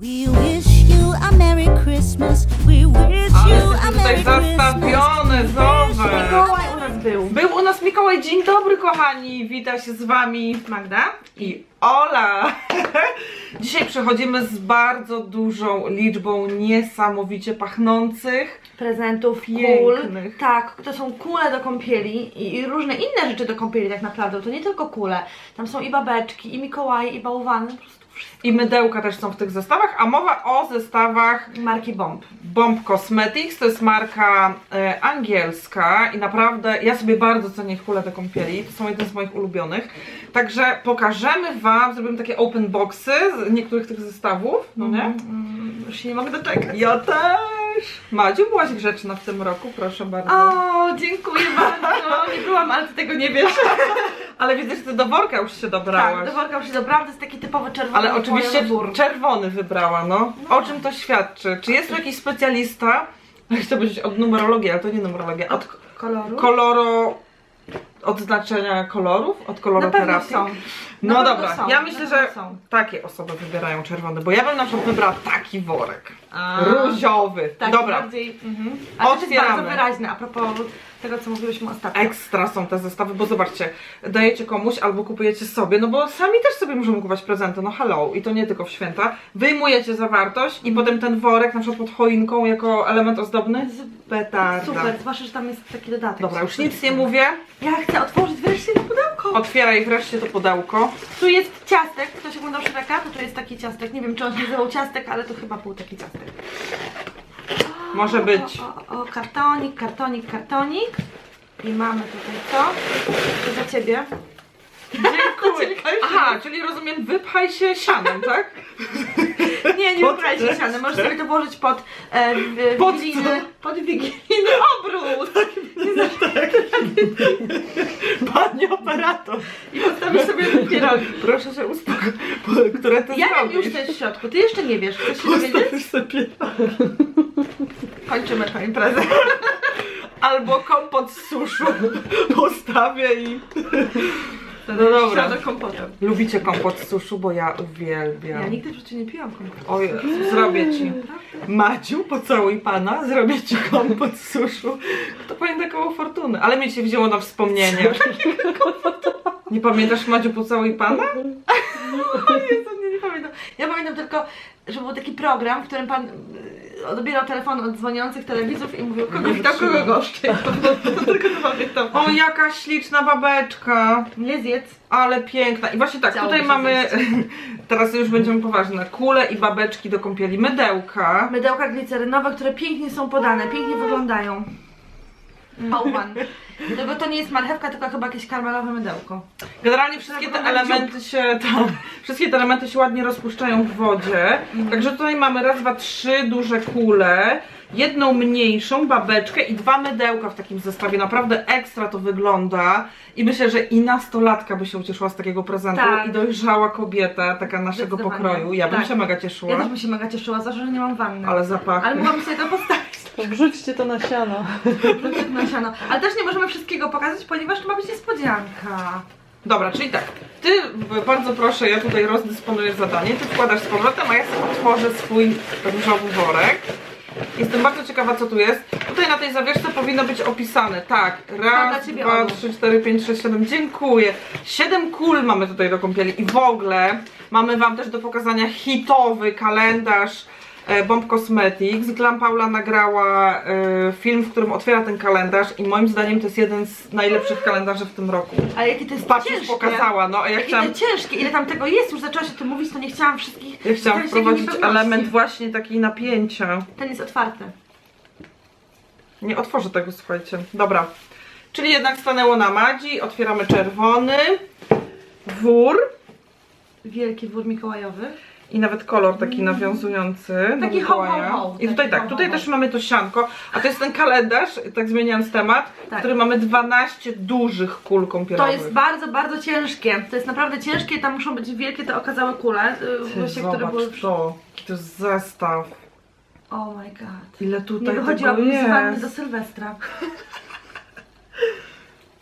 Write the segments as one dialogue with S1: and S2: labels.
S1: We wish you a Merry Christmas. We wish
S2: Ale
S1: you a
S2: tutaj
S1: Merry Christmas.
S2: zastawione, zobacz.
S3: Mikołaj u nas był.
S2: Był u nas Mikołaj, dzień dobry kochani, wita się z wami
S3: Magda?
S2: i Ola. Dzisiaj przechodzimy z bardzo dużą liczbą niesamowicie pachnących.
S3: Prezentów, kul.
S2: Pięknych.
S3: Tak, to są kule do kąpieli i, i różne inne rzeczy do kąpieli tak naprawdę. To nie tylko kule. Tam są i babeczki, i Mikołaje, i bałwany. Po prostu.
S2: I mydełka też są w tych zestawach, a mowa o zestawach
S3: Marki Bomb.
S2: Bomb Cosmetics, to jest marka e, angielska i naprawdę ja sobie bardzo cenię ich kule do kąpieli, to są jedne z moich ulubionych. Także pokażemy Wam, zrobimy takie open boxy z niektórych tych zestawów, no nie?
S3: Mm, już się nie mogę doczekać.
S2: Ja też! Madziu, byłaś grzeczna w tym roku, proszę bardzo.
S3: O, dziękuję bardzo. Nie byłam, ale ty tego nie wiesz.
S2: Ale widzę, że Ty do worka już się
S3: Tak,
S2: dobrałaś.
S3: do worka już się dobrałam, to jest taki typowy czerwony
S2: Ale oczywiście czerwony wybrała, no. O czym to świadczy? Czy jest tu jakiś specjalista? Chcę powiedzieć od numerologii, ale to nie numerologia. Od
S3: Od koloru?
S2: koloro... Odznaczenia kolorów? Od
S3: Na
S2: koloroterapii?
S3: są.
S2: No
S3: Na
S2: dobra,
S3: są,
S2: ja
S3: na
S2: myślę, że
S3: są.
S2: takie osoby wybierają czerwony, bo ja bym na przykład wybrała taki worek.
S3: A.
S2: Różowy.
S3: Tak,
S2: Dobra,
S3: bardziej. Mhm. Ale to jest
S2: Otwieramy.
S3: bardzo wyraźne a propos tego, co mówiłyśmy ostatnio.
S2: ekstra są te zestawy, bo zobaczcie, dajecie komuś albo kupujecie sobie, no bo sami też sobie możemy kupować prezenty, no hello, i to nie tylko w święta. Wyjmujecie zawartość i potem ten worek na przykład pod choinką jako element ozdobny. Petarda.
S3: Super, zwłaszcza, że tam jest taki dodatek.
S2: Dobra, już nic nie mówię.
S3: Ja chcę otworzyć wreszcie to pudełko.
S2: Otwieraj wreszcie to pudełko.
S3: Tu jest ciastek, ktoś oglądał Shreka, to tu jest taki ciastek. Nie wiem, czy on się nazywał ciastek, ale to chyba był taki ciastek.
S2: Może być.
S3: O, o, o, kartonik, kartonik, kartonik. I mamy tutaj co? To za ciebie.
S2: Dziękuję. Aha, czyli rozumiem, wypchaj się sianem, tak?
S3: Nie, nie
S2: Pod-
S3: wybrałeś się siany. Możesz sobie to włożyć pod e, w,
S2: Pod
S3: wigilijny, pod wigilijny obrót.
S2: Pani operator.
S3: I postawisz sobie ten pierogi.
S2: Proszę się uspokoić. Które ty
S3: Ja wiem
S2: zrobisz?
S3: już co jest w środku, ty jeszcze nie wiesz. Chcesz się dowiedzieć?
S2: Postawisz sobie
S3: Kończymy tę imprezę.
S2: Albo kompot z suszu postawię i... No dobra. Lubicie kompot z suszu, bo ja uwielbiam.
S3: Ja nigdy w życiu nie piłam kompotu.
S2: O Jezu, zrobię ci. Maciu, pocałuj pana, zrobię ci kompot z suszu. Kto pamięta koło fortuny? Ale mnie się wzięło na wspomnienie. Nie pamiętasz Maciu, pocałuj pana?
S3: O Jezu, nie, nie pamiętam. Ja pamiętam tylko, że był taki program, w którym pan odbierał telefon od dzwoniących telewizów i mówił, kogo
S2: Nie
S3: witał, kogo goszczy. To tylko to pamiętam.
S2: O, jaka śliczna babeczka.
S3: Nie zjedz.
S2: Ale piękna. I właśnie tak,
S3: Chciałoby
S2: tutaj
S3: się
S2: mamy, teraz już będziemy poważne, kule i babeczki do kąpieli, mydełka.
S3: Mydełka glicerynowe, które pięknie są podane, pięknie wyglądają. Bałwan. Tylko to nie jest marchewka, tylko chyba jakieś karmelowe mydełko.
S2: Generalnie wszystkie te elementy się, wszystkie te elementy się ładnie rozpuszczają w wodzie. Także tutaj mamy raz, dwa, trzy duże kule, jedną mniejszą babeczkę i dwa mydełka w takim zestawie. Naprawdę ekstra to wygląda. I myślę, że i nastolatka by się ucieszyła z takiego prezentu
S3: Tak.
S2: i dojrzała kobieta, taka naszego
S3: Zdecydowanie.
S2: pokroju. Ja bym
S3: Tak.
S2: się mega
S3: Ja
S2: cieszyła.
S3: też bym się mega cieszyła, zwłaszcza, że nie mam wanny.
S2: Ale zapachy.
S3: Ale mogłam sobie to postawić.
S4: Wrzućcie to na siano.
S3: Wrzucić na siano. Ale też nie możemy wszystkiego pokazać, ponieważ to ma być niespodzianka.
S2: Dobra, czyli tak, ty bardzo proszę, ja tutaj rozdysponuję zadanie, ty wkładasz z powrotem, a ja sobie otworzę swój różowy worek. Jestem bardzo ciekawa co tu jest. Tutaj na tej zawieszce powinno być opisane, tak, raz,
S3: ciebie,
S2: dwa,
S3: Olu.
S2: trzy, cztery, pięć, sześć, siedem, dziękuję. Siedem kul mamy tutaj do kąpieli i w ogóle mamy wam też do pokazania hitowy kalendarz Bomb Cosmetics. Glam Paula nagrała e, film, w którym otwiera ten kalendarz i moim zdaniem to jest jeden z najlepszych kalendarzy w tym roku.
S3: Ale jakie to jest
S2: Patrz, już
S3: ciężkie.
S2: pokazała, no a ja
S3: Jakie
S2: chciałam,
S3: to ciężkie, ile tam tego jest, już zaczęłaś o tym mówić, to nie chciałam wszystkich...
S2: ja chciałam wprowadzić element właśnie takiej napięcia.
S3: Ten jest otwarty.
S2: Nie otworzę tego, słuchajcie. Dobra. Czyli jednak stanęło na Madzi, otwieramy czerwony, wór
S3: Wielki wór mikołajowy.
S2: I nawet kolor taki nawiązujący do
S3: Mm. Taki ho, ho,
S2: Mikołaja.
S3: ho.
S2: I tutaj tak,
S3: ho,
S2: tutaj
S3: ho, ho.
S2: też mamy to sianko, a to jest ten kalendarz, tak zmieniając temat,
S3: Tak.
S2: w którym mamy 12 dużych kul
S3: To
S2: kąpielowych.
S3: jest bardzo, bardzo ciężkie. To jest naprawdę ciężkie, tam muszą być wielkie te okazałe kule, y,
S2: Ty,
S3: właśnie, które
S2: zobacz
S3: były...
S2: to, jaki to jest zestaw.
S3: Oh my god.
S2: Ile
S3: Nie
S2: tutaj tego
S3: wychodziłabym z wanny
S2: jest.
S3: do Sylwestra.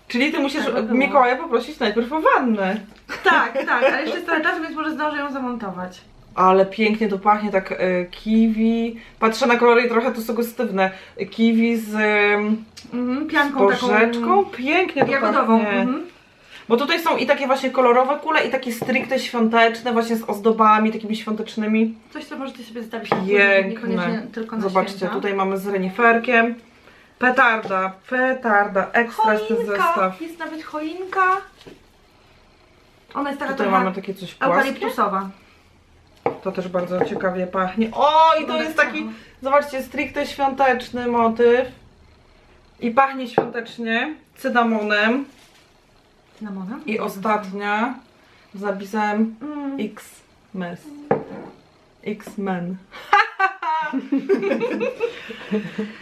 S2: Czyli ty musisz
S3: Tak by było.
S2: Mikołaja poprosić najpierw o wannę.
S3: Tak, tak, ale jeszcze jest trochę czasu, więc może zdążę ją zamontować.
S2: Ale pięknie to pachnie, tak e, kiwi. Patrzę na kolory i trochę to sugestywne. Kiwi z
S3: Mhm, pianką.
S2: Pięknie
S3: taką
S2: to
S3: jagodową.
S2: pachnie.
S3: Mhm.
S2: Bo tutaj są i takie właśnie kolorowe kule, i takie stricte świąteczne, właśnie z ozdobami takimi świątecznymi.
S3: Coś, co możecie sobie zostawić na później,
S2: Piękne.
S3: niekoniecznie tylko na
S2: Zobaczcie,
S3: święta.
S2: tutaj mamy z reniferkiem. Petarda, petarda, ekstra jest ten
S3: Choinka,
S2: zestaw.
S3: jest nawet choinka. Ona jest taka
S2: Tutaj
S3: trochę
S2: mamy takie coś płaskie.
S3: eukaliptusowa.
S2: To też bardzo ciekawie pachnie. O, i to jest taki, zobaczcie, stricte świąteczny motyw. I pachnie świątecznie cynamonem.
S3: Cynamona?
S2: I ostatnia z napisem
S3: Mm.
S2: X-Mes. X-Men.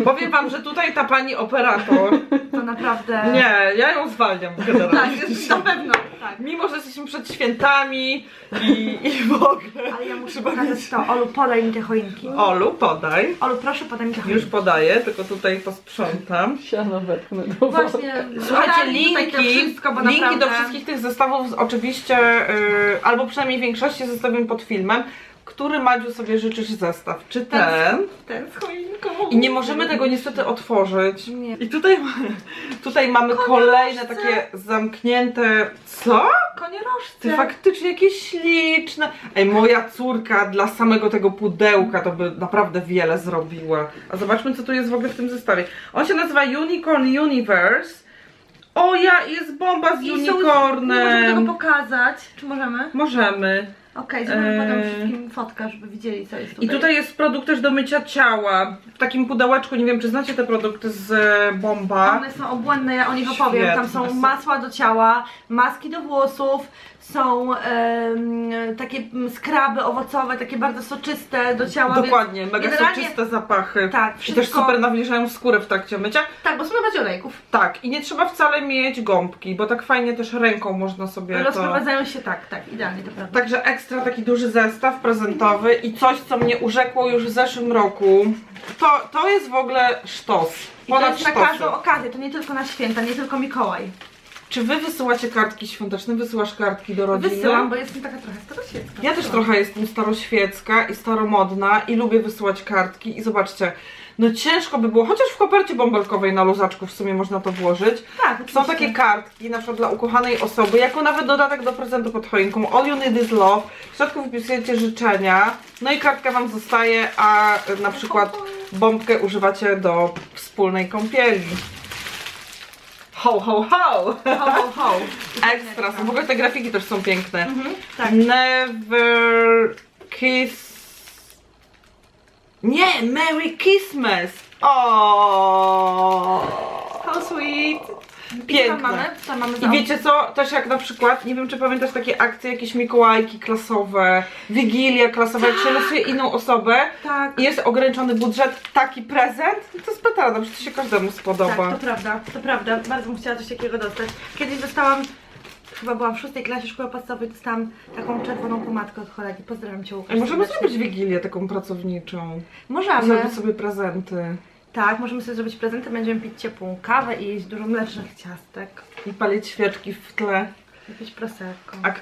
S2: Powiem wam, że tutaj ta pani operator.
S3: To naprawdę...
S2: Nie, ja ją zwalniam
S3: Tak, jest, na pewno.
S2: Mimo, że jesteśmy przed świętami i, i w ogóle.
S3: Ale ja muszę
S2: Trzeba
S3: pokazać to. Olu, podaj mi te choinki.
S2: Olu, podaj.
S3: Olu, proszę podaj mi te choinki.
S2: Już podaję, tylko tutaj posprzątam.
S4: Siano wepchnę do
S3: Właśnie,
S2: Słuchajcie, linki,
S3: wszystko, bo
S2: linki
S3: naprawdę...
S2: do wszystkich tych zestawów oczywiście, yy, albo przynajmniej większości zostawiam pod filmem. Który Madziu sobie życzysz zestaw? Czy ten?
S3: Ten z choinką.
S2: I nie możemy tego niestety otworzyć.
S3: Nie.
S2: I tutaj, tutaj mamy kolejne takie zamknięte. Co?
S3: Koniorożce.
S2: Ty faktycznie jakieś śliczne. Ej, moja córka dla samego tego pudełka to by naprawdę wiele zrobiła. A zobaczmy, co tu jest w ogóle w tym zestawie. On się nazywa Unicorn Universe. O ja, jest bomba z
S3: I są- możemy
S2: unicornem.
S3: tego pokazać. Czy możemy?
S2: Możemy.
S3: Okej,
S2: Eee.
S3: potem wszystkim fotka, żeby widzieli co jest tutaj.
S2: I tutaj jest produkt też do mycia ciała. W takim pudełeczku, nie wiem czy znacie te produkty z e, bomba.
S3: One są obłędne, ja o nich opowiem. Tam
S2: Świetne
S3: są masła do ciała, maski do włosów, są em, takie skraby owocowe, takie bardzo soczyste do ciała.
S2: Dokładnie, mega soczyste zapachy.
S3: Tak,
S2: I
S3: wszystko.
S2: też super nawilżają skórę w trakcie mycia.
S3: Tak, bo są bardziej olejków.
S2: Tak, i nie trzeba wcale mieć gąbki, bo tak fajnie też ręką można sobie to...
S3: Rozprowadzają się tak, tak, idealnie to prawda.
S2: Także ekstra taki duży zestaw prezentowy i coś, co mnie urzekło już w zeszłym roku. To, to jest w ogóle sztos.
S3: I to
S2: Ponad
S3: jest na
S2: sztosy.
S3: każdą okazję, to nie tylko na święta, nie tylko Mikołaj.
S2: Czy wy wysyłacie kartki świąteczne? Wysyłasz kartki do rodziny?
S3: Wysyłam, bo jestem taka trochę staroświecka.
S2: Ja też trochę jestem staroświecka i staromodna i lubię wysyłać kartki i zobaczcie, no ciężko by było, chociaż w kopercie bąbelkowej na luzaczku w sumie można to włożyć.
S3: Tak,
S2: Są
S3: oczywiście.
S2: takie kartki, na przykład dla ukochanej osoby, jako nawet dodatek do prezentu pod choinką. All you need is love. W środku wypisujecie życzenia, no i kartka Wam zostaje, a na przykład bombkę używacie do wspólnej kąpieli. Ho, ho, ho!
S3: Ho, ho, ho.
S2: Ekstra, są w ogóle te grafiki też są piękne.
S3: Mhm, tak.
S2: Never kiss... Nie, Merry Christmas! O.
S3: How sweet. I
S2: Piękne.
S3: co tam mamy? Co mamy
S2: I wiecie co, też jak na przykład, nie wiem czy pamiętasz takie akcje, jakieś Mikołajki klasowe, Wigilia klasowa, jak się losuje inną osobę
S3: Tak.
S2: i jest ograniczony budżet, taki prezent, no to jest petarda, przecież to się każdemu spodoba.
S3: Tak, to prawda, to prawda. Bardzo bym chciała coś takiego dostać. Kiedyś dostałam, chyba byłam w szóstej klasie szkoły podstawowej, dostałam taką czerwoną pomadkę od kolegi. Pozdrawiam Cię Łukasz.
S2: Ej, możemy
S3: serdecznie.
S2: zrobić Wigilię taką pracowniczą,
S3: Możemy.
S2: zrobić sobie prezenty
S3: Tak, możemy sobie zrobić prezenty, będziemy pić ciepłą kawę i jeść dużo mlecznych ciastek.
S2: i palić świeczki w tle.
S3: I pić prosecco.
S2: A...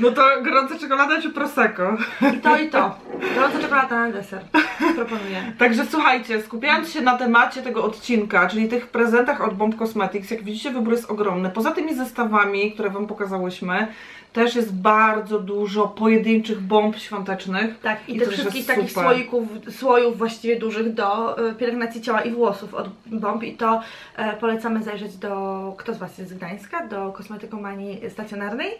S2: No to gorąca czekolada czy prosecco?
S3: I to i to. Gorąca czekolada na deser. Proponuję.
S2: Także słuchajcie, skupiając się na temacie tego odcinka, czyli tych prezentach od Bomb Cosmetics, jak widzicie wybór jest ogromny. Poza tymi zestawami, które Wam pokazałyśmy, też jest bardzo dużo pojedynczych bomb świątecznych.
S3: Tak, i,
S2: I też
S3: wszystkich takich
S2: super.
S3: słoików, słojów właściwie dużych do y, pielęgnacji ciała i włosów od bomb i to e, polecamy zajrzeć do, kto z Was jest z Gdańska, do kosmetykomanii stacjonarnej,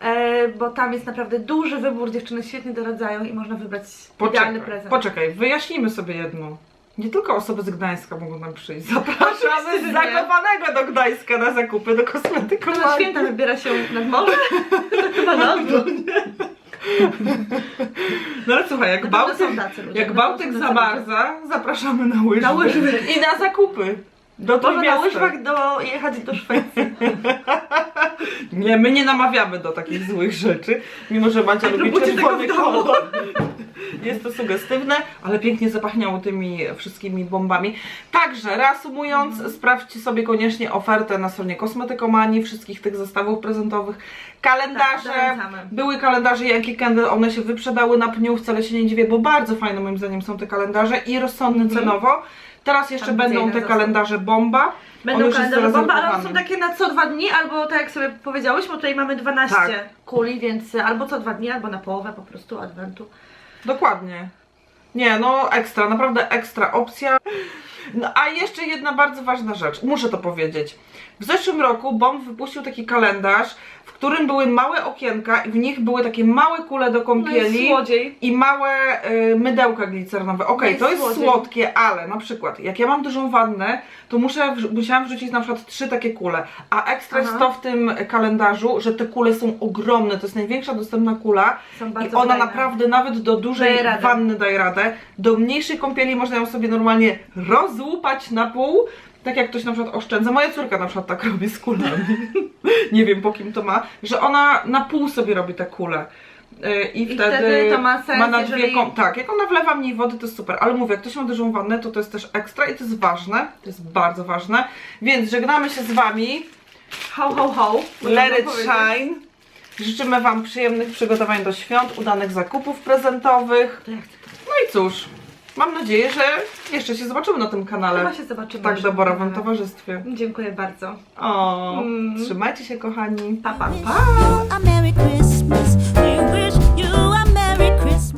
S3: e, bo tam jest naprawdę duży wybór, dziewczyny świetnie doradzają i można wybrać idealny
S2: Poczekaj,
S3: prezent.
S2: poczekaj, wyjaśnijmy sobie jedno. Nie tylko osoby z Gdańska mogą nam przyjść. Zapraszamy z Zakopanego do Gdańska na zakupy do
S3: Kto na święta wybiera się nad morze? To chyba.
S2: No ale słuchaj, jak, Bałtyk, jak Bałtyk zamarza, zapraszamy na łyżwy.
S3: Na łyżwy.
S2: I na zakupy. Do
S3: Można na
S2: Trójmiasta.
S3: łyżwach do, jechać do Szwecji.
S2: Nie, my nie namawiamy do takich złych rzeczy, mimo że Macia lubi
S3: próbujcie
S2: czerwony
S3: tego w domu.
S2: kolor. Jest to sugestywne, ale pięknie zapachniało tymi wszystkimi bombami. Także reasumując, sprawdźcie sobie koniecznie ofertę na stronie Kosmetykomanii, wszystkich tych zestawów prezentowych. Kalendarze,
S3: Tak,
S2: były kalendarze Yankee Candle, one się wyprzedały na pniu, wcale się nie dziwię, bo bardzo fajne moim zdaniem są te kalendarze i rozsądne cenowo. Teraz jeszcze
S3: Tam
S2: będą te kalendarze bomba.
S3: Będą kalendarze bomba, ale one są takie na co dwa dni, albo tak jak sobie powiedziałyśmy, tutaj mamy 12
S2: Tak.
S3: kuli, więc albo co dwa dni, albo na połowę po prostu adwentu.
S2: Dokładnie. Nie, no ekstra, naprawdę ekstra opcja. No, a jeszcze jedna bardzo ważna rzecz, muszę to powiedzieć. W zeszłym roku Bomb wypuścił taki kalendarz, w którym były małe okienka i w nich były takie małe kule do
S3: No
S2: kąpieli.
S3: jest słodziej.
S2: i małe y, mydełka glicerowe. Okej,
S3: No i
S2: to jest
S3: słodziej.
S2: słodkie, ale na przykład jak ja mam dużą wannę, to muszę musiałam wrzucić na przykład trzy takie kule. A ekstra jest to w tym kalendarzu, że te kule są ogromne. To jest największa dostępna kula. I ona
S3: fajne.
S2: naprawdę nawet do dużej
S3: Daje
S2: wanny daje radę. Do mniejszej kąpieli można ją sobie normalnie rozłupać na pół. Tak jak ktoś na przykład oszczędza. Moja córka na przykład tak robi z kulami. Nie wiem po kim to ma, że ona na pół sobie robi te kule. Yy, I,
S3: I
S2: wtedy,
S3: wtedy to ma sens,
S2: na
S3: jeżeli-
S2: dwie kom- Tak, jak ona wlewa mniej wody, to jest super. Ale mówię, jak ktoś ma dużą wannę, to to jest też ekstra i to jest ważne. To jest bardzo ważne. Więc żegnamy się z Wami.
S3: Ho, ho, ho.
S2: Let it shine. Życzymy Wam przyjemnych przygotowań do świąt, udanych zakupów prezentowych. No i cóż, mam nadzieję, że jeszcze się zobaczymy na tym kanale.
S3: Chyba się zobaczymy.
S2: W tak doborowym towarzystwie.
S3: Dziękuję bardzo.
S2: O,
S3: Mm.
S2: trzymajcie się kochani.
S3: Pa, pa, pa.
S1: a Merry Christmas.